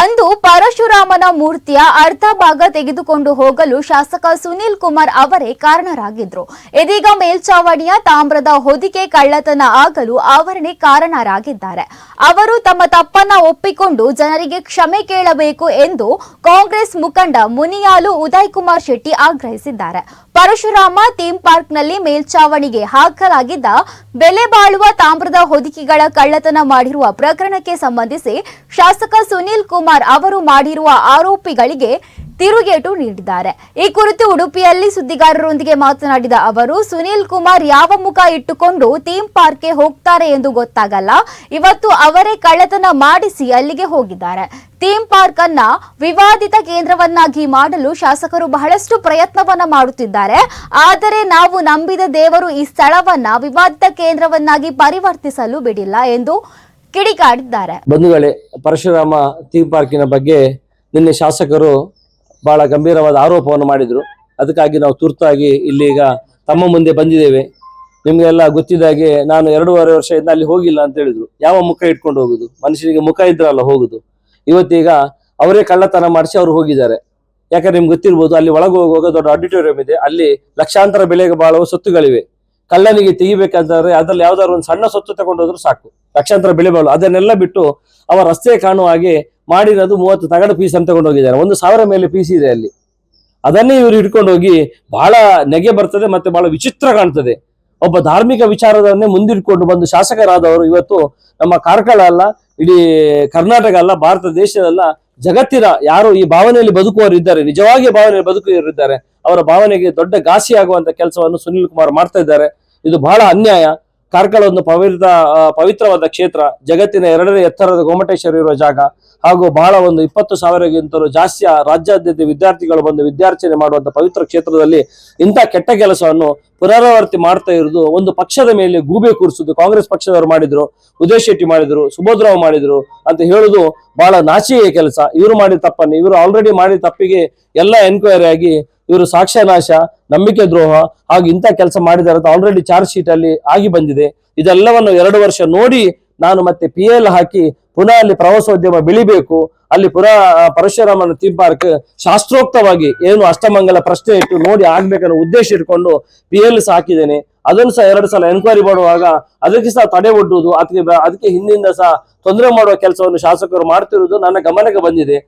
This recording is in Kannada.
ಅಂದು ಪರಶುರಾಮನ ಮೂರ್ತಿಯ ಅರ್ಧ ಭಾಗ ತೆಗೆದುಕೊಂಡು ಹೋಗಲು ಶಾಸಕ ಸುನೀಲ್ ಕುಮಾರ್ ಅವರೇ ಕಾರಣರಾಗಿದ್ರು. ಇದೀಗ ಮೇಲ್ಚಾವಣಿಯ ತಾಮ್ರದ ಹೊದಿಕೆ ಕಳ್ಳತನ ಆಗಲು ಅವರೇ ಕಾರಣರಾಗಿದ್ದಾರೆ. ಅವರು ತಮ್ಮ ತಪ್ಪನ್ನ ಒಪ್ಪಿಕೊಂಡು ಜನರಿಗೆ ಕ್ಷಮೆ ಕೇಳಬೇಕು ಎಂದು ಕಾಂಗ್ರೆಸ್ ಮುಖಂಡ ಮುನಿಯಾಲು ಉದಯ್ ಕುಮಾರ್ ಶೆಟ್ಟಿ ಆಗ್ರಹಿಸಿದ್ದಾರೆ. ಪರಶುರಾಮ ಥೀಮ್ ಪಾರ್ಕ್ನಲ್ಲಿ ಮೇಲ್ಚಾವಣಿಗೆ ಹಾಕಲಾಗಿದ್ದ ಬೆಲೆ ಬಾಳುವ ತಾಮ್ರದ ಹೊದಿಕೆಗಳ ಕಳ್ಳತನ ಮಾಡಿರುವ ಪ್ರಕರಣಕ್ಕೆ ಸಂಬಂಧಿಸಿ ಶಾಸಕ ಸುನೀಲ್ ಕುಮಾರ್ ಅವರು ಮಾಡಿರುವ ಆರೋಪಿಗಳಿಗೆ ತಿರುಗೇಟು ನೀಡಿದ್ದಾರೆ. ಈ ಕುರಿತು ಉಡುಪಿಯಲ್ಲಿ ಸುದ್ದಿಗಾರರೊಂದಿಗೆ ಮಾತನಾಡಿದ ಅವರು, ಸುನೀಲ್ ಕುಮಾರ್ ಯಾವ ಮುಖ ಇಟ್ಟುಕೊಂಡು ಥೀಮ್ ಪಾರ್ಕ್ಗೆ ಹೋಗ್ತಾರೆ ಎಂದು ಗೊತ್ತಾಗಲ್ಲ. ಇವತ್ತು ಅವರೇ ಕಳ್ಳತನ ಮಾಡಿಸಿ ಅಲ್ಲಿಗೆ ಹೋಗಿದ್ದಾರೆ. ಥೀಮ್ ಪಾರ್ಕ್ ಅನ್ನ ವಿವಾದಿತ ಕೇಂದ್ರವನ್ನಾಗಿ ಮಾಡಲು ಶಾಸಕರು ಬಹಳಷ್ಟು ಪ್ರಯತ್ನವನ್ನ ಮಾಡುತ್ತಿದ್ದಾರೆ. ಆದರೆ ನಾವು ನಂಬಿದ ದೇವರು ಈ ಸ್ಥಳವನ್ನ ವಿವಾದಿತ ಕೇಂದ್ರವನ್ನಾಗಿ ಪರಿವರ್ತಿಸಲು ಬಿಡಿಲ್ಲ ಎಂದು ಕಿಡಿಕಾಡಿದ್ದಾರೆ ಬಂಧುಗಳೇ, ಪರಶುರಾಮ ಥೀಮ್ ಪಾರ್ಕಿನ ಬಗ್ಗೆ ನಿನ್ನೆ ಶಾಸಕರು ಬಹಳ ಗಂಭೀರವಾದ ಆರೋಪವನ್ನು ಮಾಡಿದರು. ಅದಕ್ಕಾಗಿ ನಾವು ತುರ್ತಾಗಿ ಇಲ್ಲಿಗ ತಮ್ಮ ಮುಂದೆ ಬಂದಿದ್ದೇವೆ. ನಿಮಗೆಲ್ಲ ಗೊತ್ತಿದ್ದಾಗೆ ನಾನು ಎರಡೂವರೆ ವರ್ಷದಿಂದ ಅಲ್ಲಿ ಹೋಗಿಲ್ಲ ಅಂತ ಹೇಳಿದ್ರು. ಯಾವ ಮುಖ ಇಟ್ಕೊಂಡು ಹೋಗುದು? ಮನುಷ್ಯನಿಗೆ ಮುಖ ಇದ್ರಲ್ಲ ಹೋಗುದು. ಇವತ್ತೀಗ ಅವರೇ ಕಳ್ಳತನ ಮಾಡಿಸಿ ಅವರು ಹೋಗಿದ್ದಾರೆ. ಯಾಕಂದ್ರೆ ನಿಮ್ಗೆ ಗೊತ್ತಿರ್ಬೋದು, ಅಲ್ಲಿ ಒಳಗೆ ಹೋಗುವಾಗ ದೊಡ್ಡ ಆಡಿಟೋರಿಯಂ ಇದೆ. ಅಲ್ಲಿ ಲಕ್ಷಾಂತರ ಬೆಲೆಗೆ ಬಾಳುವ ಸೊತ್ತುಗಳಿವೆ. ಕಳ್ಳನಿಗೆ ತೆಗಿಬೇಕಂತಂದ್ರೆ ಅದ್ರಲ್ಲಿ ಯಾವ್ದಾದ್ರು ಒಂದು ಸಣ್ಣ ಸೊತ್ತು ತಗೊಂಡೋದ್ರು ಸಾಕು. ಲಕ್ಷಾಂತರ ಬೆಲೆ ಬಾಳು ಅದನ್ನೆಲ್ಲ ಬಿಟ್ಟು ಅವ ರಸ್ತೆ ಕಾಣುವ ಹಾಗೆ ಮಾಡಿರೋದು ಮೂವತ್ತು ತಗಡು ಪೀಸ್ ಅಂತ ತಗೊಂಡು ಹೋಗಿದ್ದಾರೆ ಒಂದು ಸಾವಿರ ಮೇಲೆ ಪೀಸ್ ಇದೆ ಅಲ್ಲಿ. ಅದನ್ನೇ ಇವರು ಹಿಡ್ಕೊಂಡು ಹೋಗಿ ಬಹಳ ನೆಗೆ ಬರ್ತದೆ ಮತ್ತೆ ಬಹಳ ವಿಚಿತ್ರ ಕಾಣ್ತದೆ. ಒಬ್ಬ ಧಾರ್ಮಿಕ ವಿಚಾರದನ್ನೇ ಮುಂದಿಟ್ಕೊಂಡು ಬಂದು ಶಾಸಕರಾದವರು ಇವತ್ತು ನಮ್ಮ ಕಾರ್ಕಳ ಅಲ್ಲ, ಇಡೀ ಕರ್ನಾಟಕ ಅಲ್ಲ, ಭಾರತ ದೇಶದಲ್ಲ ಜಗತ್ತಿನ ಯಾರು ಈ ಭಾವನೆಯಲ್ಲಿ ಬದುಕುವವರು ಇದ್ದಾರೆ ನಿಜವಾಗಿ ಭಾವನೆಯಲ್ಲಿ ಬದುಕುವವರು ಇದ್ದಾರೆ. ಅವರ ಭಾವನೆಗೆ ದೊಡ್ಡ ಘಾಸಿಯಾಗುವಂತ ಕೆಲಸವನ್ನು ಸುನಿಲ್ ಕುಮಾರ್ ಮಾಡ್ತಾ ಇದ್ದಾರೆ. ಇದು ಬಹಳ ಅನ್ಯಾಯ. ಕಾರ್ಕಳ ಒಂದು ಪವಿತ್ರ ಪವಿತ್ರವಾದ ಕ್ಷೇತ್ರ, ಜಗತ್ತಿನ ಎರಡನೇ ಎತ್ತರದ ಗೋಮಟೇಶ್ವರ ಇರುವ ಜಾಗ, ಹಾಗೂ ಬಹಳ ಒಂದು ಇಪ್ಪತ್ತು ಸಾವಿರಕ್ಕಿಂತಲೂ ಜಾಸ್ತಿ ರಾಜ್ಯಾದ್ಯಂತ ವಿದ್ಯಾರ್ಥಿಗಳು ಬಂದು ವಿದ್ಯಾರ್ಚನೆ ಮಾಡುವಂತ ಪವಿತ್ರ ಕ್ಷೇತ್ರದಲ್ಲಿ ಇಂಥ ಕೆಟ್ಟ ಕೆಲಸವನ್ನು ಪುನರಾವರ್ತಿ ಮಾಡ್ತಾ ಇರುವುದು ಒಂದು ಪಕ್ಷದ ಮೇಲೆ ಗೂಬೆ ಕೂರಿಸುದು ಕಾಂಗ್ರೆಸ್ ಪಕ್ಷದವರು ಮಾಡಿದ್ರು ಉದಯ್ ಶೆಟ್ಟಿ ಮಾಡಿದ್ರು ಸುಬೋಧರಾವ್ ಮಾಡಿದ್ರು ಅಂತ ಹೇಳುದು ಬಹಳ ನಾಚಿಕೆಯ ಕೆಲಸ. ಇವರು ಮಾಡಿದ ತಪ್ಪನ್ನು, ಇವರು ಆಲ್ರೆಡಿ ಮಾಡಿದ ತಪ್ಪಿಗೆ ಎಲ್ಲ ಎನ್ಕ್ವೈರಿ ಆಗಿ ಇವರು ಸಾಕ್ಷ್ಯನಾಶ ನಂಬಿಕೆ ದ್ರೋಹ ಹಾಗೂ ಇಂಥ ಕೆಲಸ ಮಾಡಿದ್ದಾರೆ ಅಂತ ಆಲ್ರೆಡಿ ಚಾರ್ಜ್ ಶೀಟ್ ಅಲ್ಲಿ ಆಗಿ ಬಂದಿದೆ. ಇದೆಲ್ಲವನ್ನು ಎರಡು ವರ್ಷ ನೋಡಿ ನಾನು ಮತ್ತೆ ಪಿ ಎಲ್ ಹಾಕಿ ಪುನಃ ಅಲ್ಲಿ ಪ್ರವಾಸೋದ್ಯಮ ಬೆಳಿಬೇಕು. ಅಲ್ಲಿ ಪುನಃ ಪರಶುರಾಮನ ಥೀಮ್ ಪಾರ್ಕ್ ಶಾಸ್ತ್ರೋಕ್ತವಾಗಿ ಏನು ಅಷ್ಟಮಂಗಲ ಪ್ರಶ್ನೆ ಇಟ್ಟು ನೋಡಿ ಆಗ್ಬೇಕನ್ನೋ ಉದ್ದೇಶ ಇಟ್ಕೊಂಡು ಪಿ ಎಲ್ ಸಹ ಹಾಕಿದ್ದೇನೆ. ಅದನ್ನು ಸಹ ಎರಡು ಸಲ ಎನ್ಕ್ವೈರಿ ಮಾಡುವಾಗ ಅದಕ್ಕೆ ಸಹ ತಡೆ ಒಡ್ಡುವುದು, ಅದಕ್ಕೆ ಅದಕ್ಕೆ ಹಿಂದಿಂದ ಸಹ ತೊಂದರೆ ಮಾಡುವ ಕೆಲಸವನ್ನು ಶಾಸಕರು ಮಾಡ್ತಿರುವುದು ನನ್ನ ಗಮನಕ್ಕೆ ಬಂದಿದೆ.